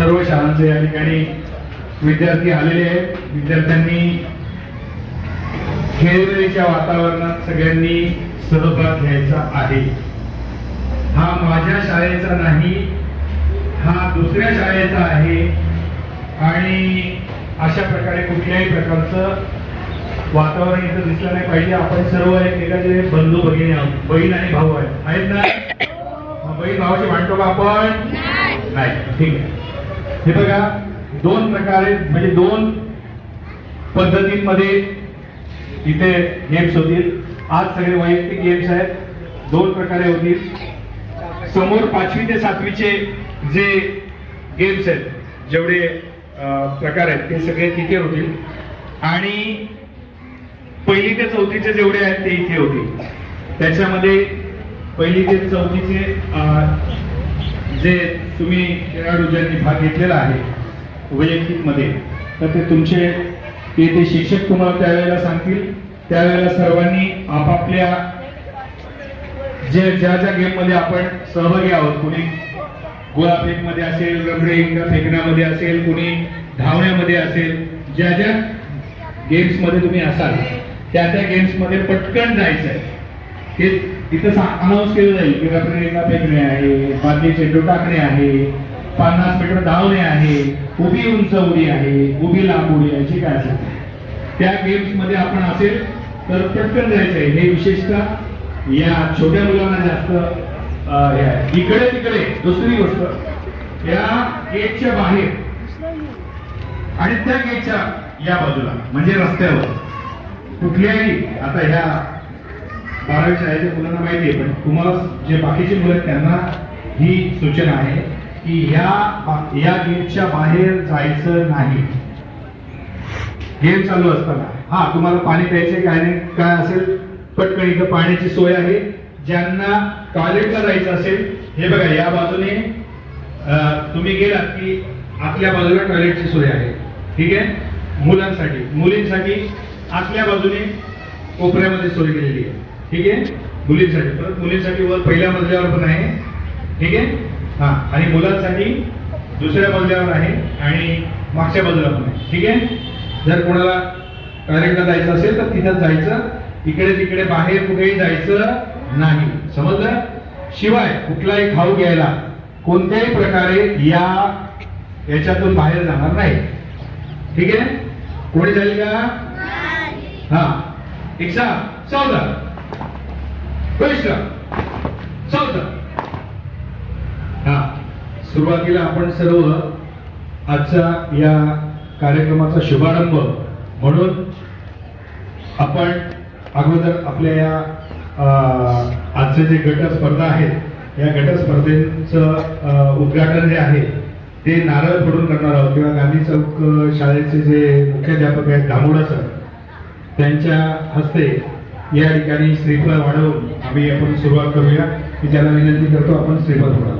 सर्व शाळांचे या ठिकाणी विद्यार्थी आलेले आहेत. विद्यार्थ्यांनी खेळमेळीच्या वातावरणात सगळ्यांनी सहभाग घ्यायचा आहे. हा माझ्या शाळेचा नाही हा दुसऱ्या शाळेचा आहे. आणि अशा प्रकारे कुठल्याही प्रकारचं वातावरण इथं दिसलं नाही पाहिजे. आपण सर्व एकमेकाचे बंधू भगिनी आहोत. बहीण आणि भाऊ आहेत. आहेत ना? बहीण भावाशी भांडतो का आपण? नाही. ठीक आहे. हे बघा दोन प्रकारे म्हणजे दोन पद्धतींमध्ये इथे गेम्स होतील. आज सगळे वैयक्तिक गेम्स आहेत. दोन प्रकारे होतील. समोर पाचवी ते सातवीचे जे गेम्स आहेत जेवढे प्रकार आहेत ते सगळे तिथे होतील. आणि पहिली ते चौथीचे जेवढे आहेत ते इथे होतील. त्याच्यामध्ये पहिली ते चौथीचे जे तुम्ही खेळाडू ज्यांनी भाग घेतलेला आहे वैयक्तिकमध्ये तर ते तुमचे ते ते शिक्षक तुम्हाला त्यावेळेला सांगतील. त्यावेळेला सर्वांनी आपापल्या जे ज्या ज्या गेममध्ये आपण सहभागी आहोत कुणी गोळाफेकमध्ये असेल रबडे इंगा फेकण्यामध्ये असेल कुणी धावण्यामध्ये असेल ज्या ज्या गेम्समध्ये तुम्ही असाल त्या त्या गेम्समध्ये पटकन जायचं आहे हे तिथं अनाऊन्स केलं जाईल की रबडे फेकणे आहे बादली चेंडू टाकणे आहे पन्नास मीटर धावणे आहे उभी उंच उडी आहे उभी लांब उडी आहे जी काय असेल त्या गेम्समध्ये आपण असेल तर पटकन जायचं आहे. हे विशेषतः या छोट्या मुलांना जास्त हे आहे. इकडे तिकडे दुसरी गोष्ट. या गेटच्या बाहेर आणि त्या गेटच्या या बाजूला म्हणजे रस्त्यावर. कुठल्याही आता ह्या बारावी शाळेच्या मुलांना माहिती आहे पण तुम्हाला जे बाकीचे मुलं आहेत त्यांना ही सूचना आहे की या या गेटच्या बाहेर जायचं नाही. गेम चालू असताना. हा तुम्हाला पाणी प्यायचे काय नाही काय असेल? पटकन इथं पाण्याची सोय आहे. ज्यांना टॉयलेटला जायचं असेल हे बघा या बाजूने तुम्ही गेलात की आतल्या बाजूला टॉयलेटची सोय आहे. ठीक आहे? मुलांसाठी मुलींसाठी आतल्या बाजूने कोपऱ्यामध्ये सोय केलेली आहे. ठीक आहे? मुलींसाठी. परत मुलींसाठी वर पहिल्या मजल्यावर पण आहे. ठीक आहे? हा. आणि मुलांसाठी दुसऱ्या मजल्यावर आहे आणि मागच्या बाजूला पण आहे. ठीक आहे? जर कोणाला टॉयलेटला जायचं असेल तर तिथं जायचं. इकडे तिकडे बाहेर कुठेही जायचं नाही. समजलं? शिवाय कुठलाही खाऊ घ्यायला कोणत्याही प्रकारे या याच्यातून बाहेर जाणार नाही. ठीक आहे? कोणी जाईल का? हा. इच्छा? चौदा. प्रविष्ट चौथा. हा सुरुवातीला आपण सर्व आजच्या या कार्यक्रमाचा शुभारंभ म्हणून आपण अगोदर आपल्या या अं, आजचे जे गट स्पर्धा आहेत या गट स्पर्धेचं उद्घाटन जे आहे ते नारळ फोडून करणार आहोत. किंवा गांधी चौक शाळेचे जे मुख्याध्यापक आहेत दामोडा सर त्यांच्या हस्ते या ठिकाणी श्रीफळ वाढवून आम्ही आपण सुरुवात करूया मी त्यांना विनंती करतो आपण श्रीफळ ठेवा.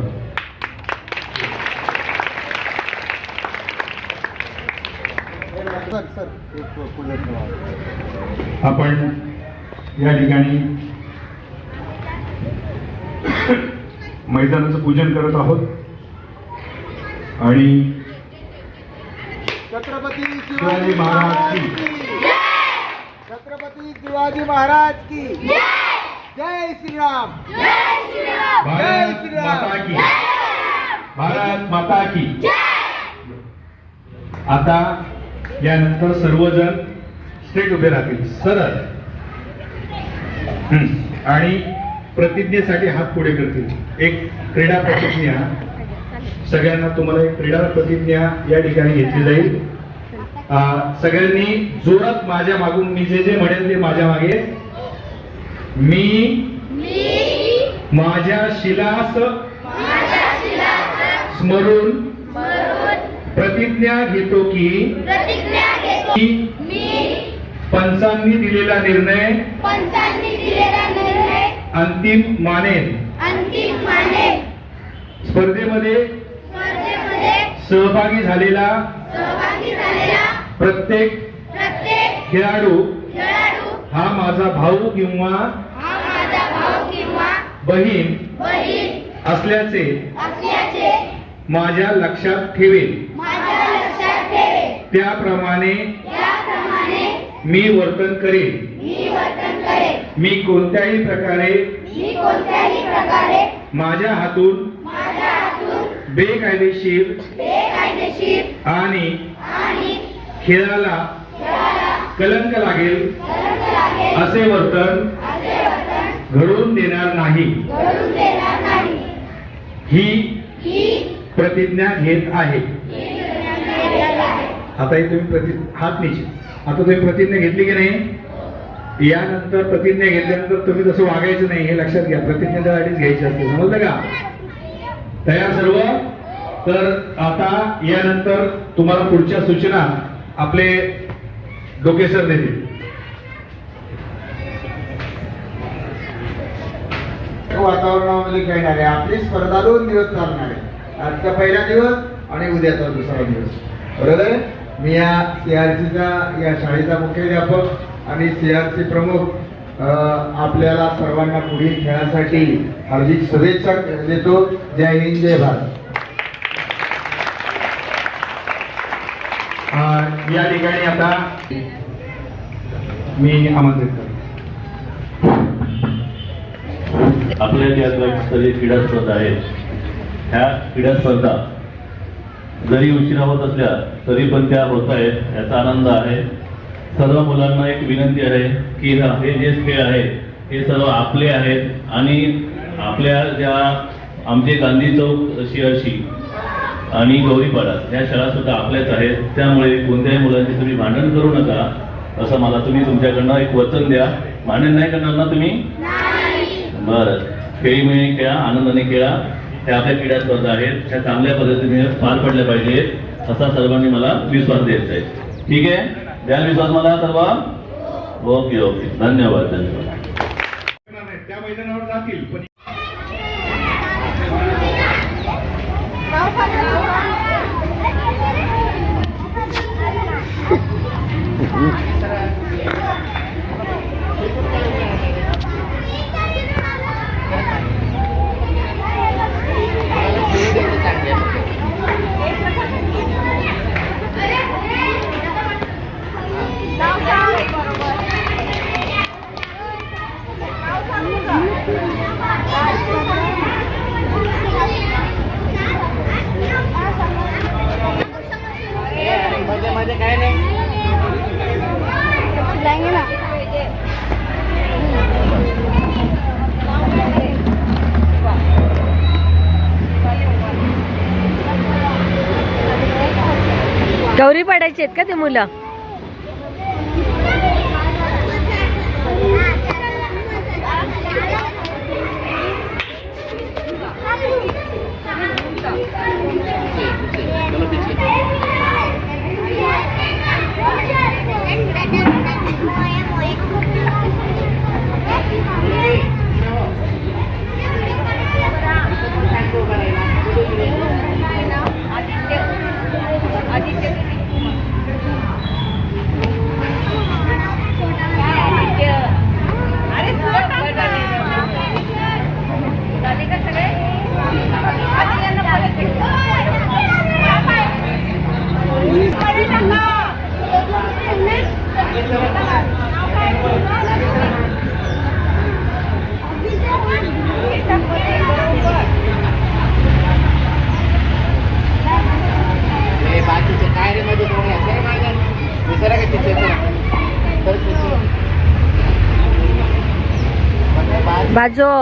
आपण या ठिकाणी मैदानाचं पूजन करत आहोत आणि छत्रपती शिवाजी महाराज छत्रपती शिवाजी महाराज की। जय श्रीराम। भारत श्रीराम. माता की भारत माता की। आता यानंतर सर्वजण स्ट्रेट उभे राहतील सरळ. आणि प्रतिज्ञेसाठी हात पुढे करतील. एक क्रीडा प्रतिज्ञा. सगळ्यांना तुम्हाला एक क्रीडा प्रतिज्ञा या ठिकाणी घेतली जाईल. सगळ्यांनी जोरात माझ्या मागून मी जे जे म्हणेल ते माझ्या मागे. मी माझ्या शिलास स्मरून प्रतिज्ञा घेतो की पंचांनी दिलेला निर्णय अंतिम मानेन. अंतिम स्पर्धेमध्ये सहभागी झालेला प्रत्येक खेळाडू हा माझा भाऊ किंवा बहीण असल्याचे माझ्या लक्षात ठेवेन. माझ्या लक्षात ठेवे त्याप्रमाणे मी वर्तन करेन. मी कोणत्याही प्रकारे माझ्या हातून बेकायदेशीर आणि खेळाला कलंक लागेल. असे वर्तन घडून देणार नाही. ही प्रतिज्ञा घेत आहे. आता तुम्ही प्रति हात नीचे. आता तुम्ही प्रतिज्ञा घेतली की नाही? यानंतर प्रतिज्ञा घेतल्यानंतर तुम्ही तसं वागायचं नाही हे लक्षात घ्या. प्रतिज्ञेसाठीच घ्यायची असते. समजलं का? तयार सर्व? तर आता यानंतर तुम्हाला पुढच्या सूचना आपले लोकेशन देतील. वातावरणामध्ये खेळणार आहे. आपली स्पर्धा दोन दिवस चालणार आहे. आजचा पहिला दिवस आणि उद्याचा दुसरा दिवस. बरोबर आहे? मी या सीआरसीचा या शाळेचा मुख्याध्यापक आणि सीआरसी प्रमुख अं, आपल्याला सर्वांना पुढील खेळासाठी हार्दिक शुभेच्छा देतो. जय हिंद जय भारत. या ठिकाणी आता मी आमंत्रित करतो. आपल्या ज्या गटस्तरीय क्रीडा स्पर्धा आहेत ह्या क्रीडा स्पर्धा जरी उशिरा होत असल्या तरी पण त्या होत आहेत याचा आनंद आहे. सर्व मुलांना एक विनंती आहे की हे जे खेळ आहेत हे सर्व आपले आहेत आणि आपल्या ज्या आमचे गांधी चौक अशी अशी आणि गौरीपाडा या शाळा सुद्धा आपल्याच आहेत. त्यामुळे कोणत्याही मुलांची तुम्ही भांडण करू नका असं मला तुम्ही तुमच्याकडनं एक वचन द्या. भांडण नाही करणार ना तुम्ही? बरं. खेळी मिळी खेळा आनंदाने खेळा. ह्या आपल्या क्रीडा स्पर्धा आहेत. त्या चांगल्या पद्धतीने पार पडल्या पाहिजेत असा सर्वांनी मला विश्वास द्यायचा आहे. ठीक आहे? द्या विश्वास मला सर्व? Okay okay. धन्यवाद धन्यवाद. त्या मैदानावर जातील पण पाडायची आहेत का ते मुलं बाजो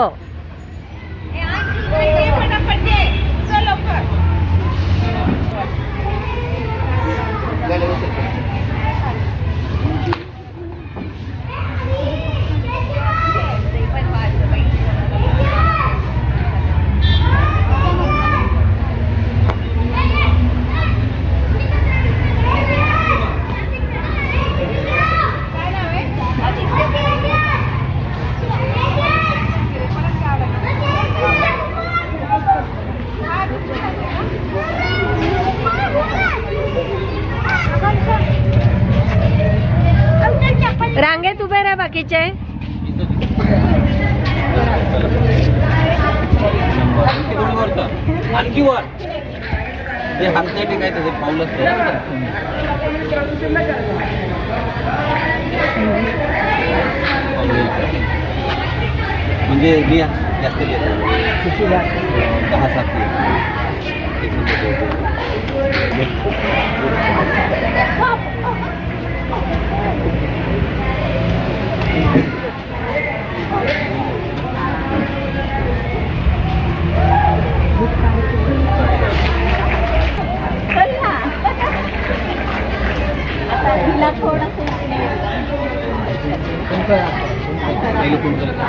रांगेत उभे राहा बाकीचे आणखी वर ते हातच्या टेकाय त्याचे पाऊल असते म्हणजे मी जास्त घेतो दहा सात एक तिला थोडंसं पहिले फोन केला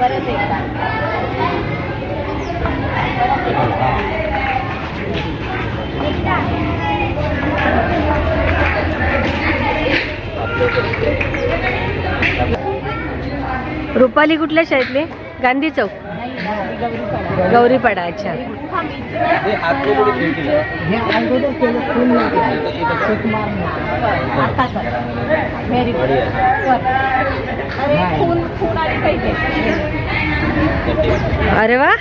परत एकदा रुपाली कुठल्या शाळेतली? गांधी चौक. गौरीपाडा अच्छा. हे अरे खून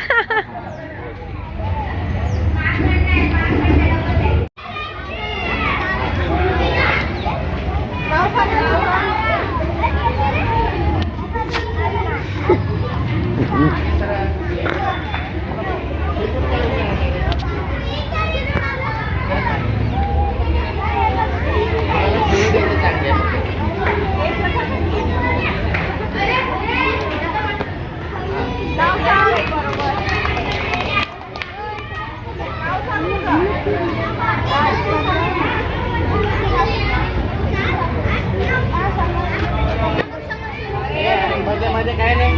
माझ्या काय नाही.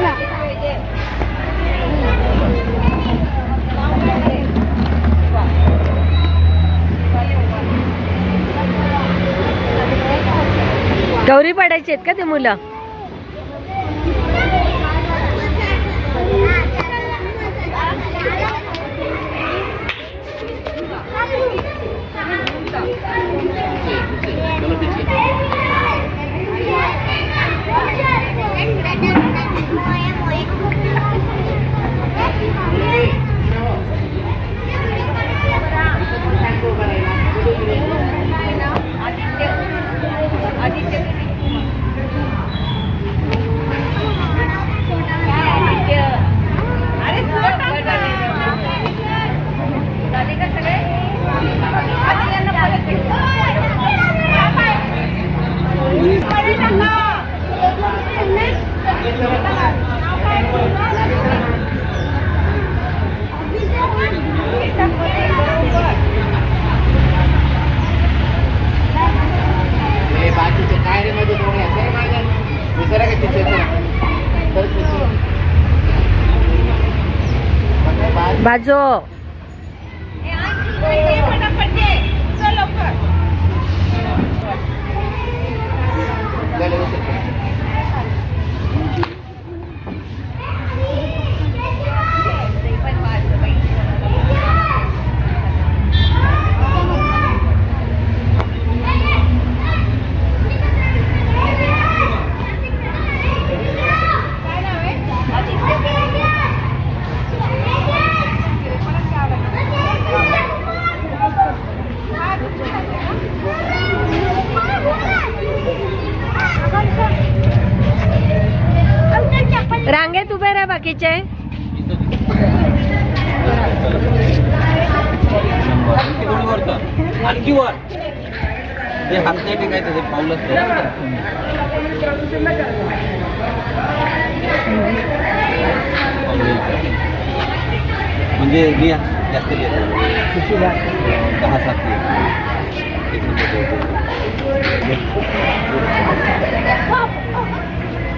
ना? गौरी पाडायची आहेत का ते मुलं? बाजो. रांगेत उभे राहा बाकीचे? आणखी वर. ते हातच्या टेकाय त्याचे पाऊल म्हणजे मी जास्त घेतो दहा सात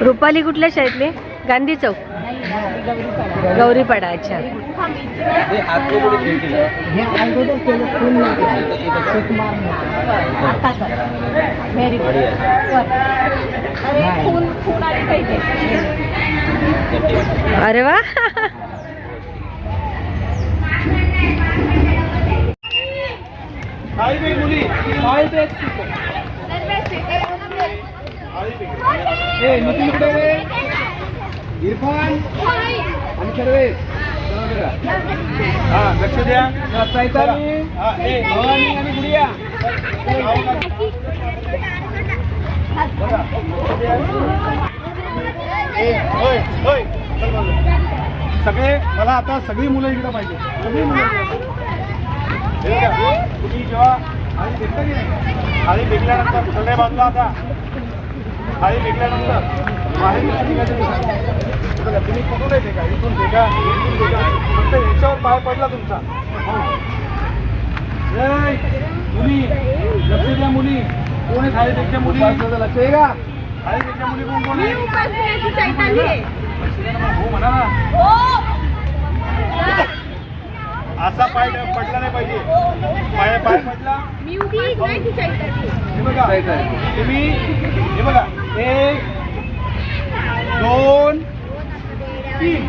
रुपाली कुठल्या शाळेतले? गांधी चौक. गौरीपाडा अच्छा. हे अरे खून खून आली पाहिजे इरफान आणि सर्वे हा लक्ष द्या हा, ए, भवानी आणि गुडिया सगळे मला आता सगळी मुलं इकडं पाहिजे. सगळी मुलं. तुम्ही जेव्हा आधी भेटता की नाही आधी भेटल्यानंतर सगळ्या बाजूला आता आधी भेटल्यानंतर बाहेर. बघा, तुम्ही कुठून येते का इथून भेटा इथून भेटा फक्त पाय पडला तुमचा मुली लक्ष द्या मुली कोण आहे खालीपेक्षा मुली लक्ष आहे का खालीपेक्षा मुली कोण कोण आहे हो म्हणा ना असा पाय पडला नाही पाहिजे. पाय पाय पडला. हे बघा. तुम्ही हे बघा. एक दोन तीन.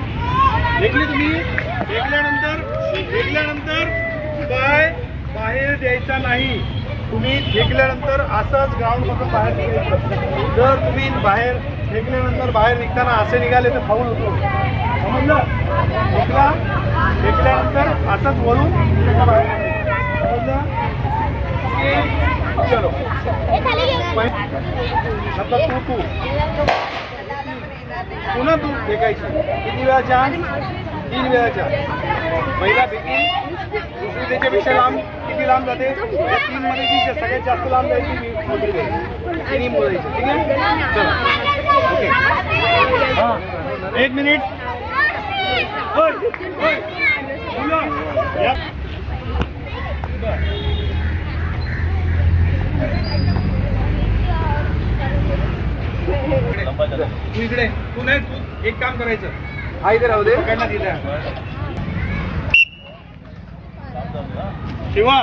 देखले तुम्ही फेकल्यानंतर फेकल्यानंतर पाय बाहेर द्यायचा नाही. तुम्ही फेकल्यानंतर असंच ग्राउंड मधून बाहेर जर तुम्ही बाहेर फेकल्यानंतर बाहेर निघताना असे निघाले तर फाऊल होतो. समजलं? फेकला. फेकल्यानंतर असंच वरून समजलं? चलो. मतलब तू तू. पुन्हा तू फेकायची. किती वेळा चान्स तीन वेळा चान्स महिला फेकी दुसरी त्याच्यापेक्षा लांब किती लांब जाते? तीन मध्ये जी सगळ्यात जास्त लांब जायची मी. मोदी तिन्ही मोजायची ठीक आहे? चला. ओके. एक मिनिट. तू इकडे तू नाही तू एक काम करायचं. हा इथे राहू दे. शिवा.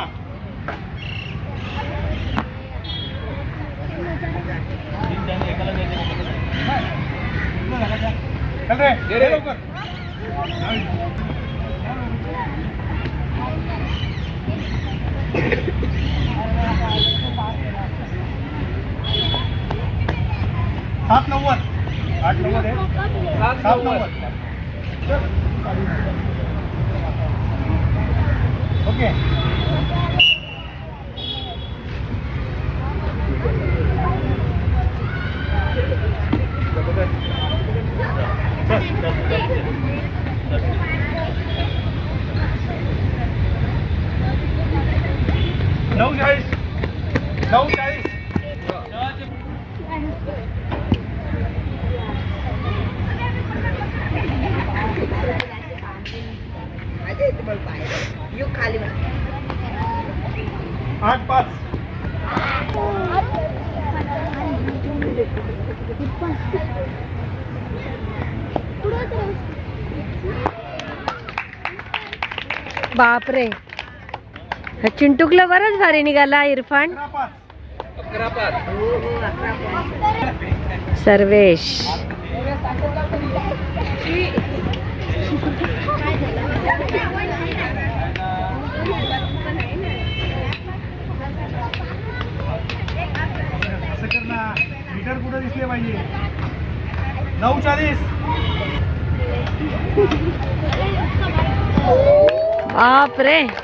સાત નવ્વદ આઠ નવ્વદ સાત નવ્વદ आठ पाच बापरे चिंटूकला बरंच भारी निघाला इरफान. सर्वेश. मीटर कुठं दिसले पाहिजे? नऊ चाळीस. बापरे.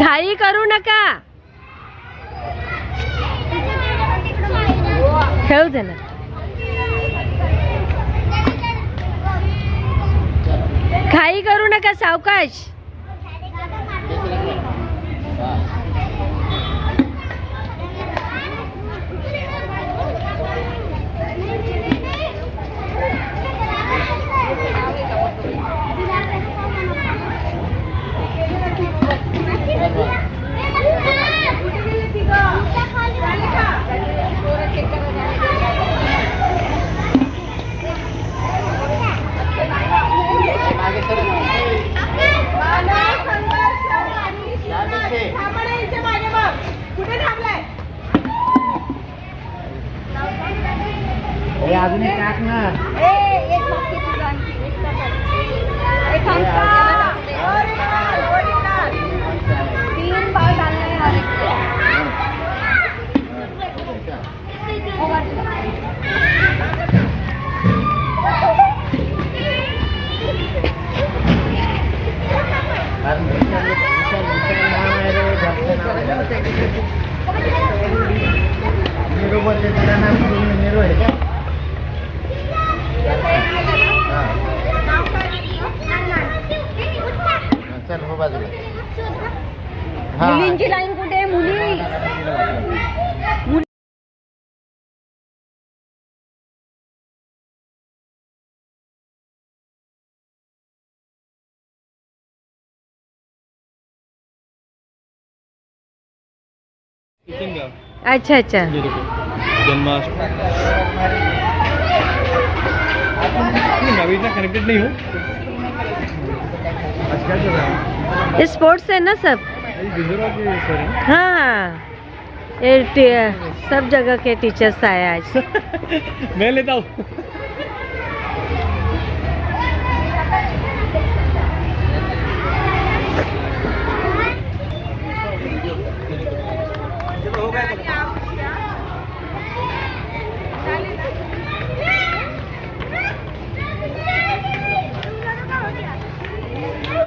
घाई करू नका. खेळू दे ना. घाई करू नका सावकाश कुठे थांबलाय अजून एक टाक ना. अच्छा अच्छा। कनेक्टेड नहीं हूँ स्पोर्ट्स है ना सब? हाँ हाँ। सब जगह के टीचर्स आए आज। मैं लेता हूँ।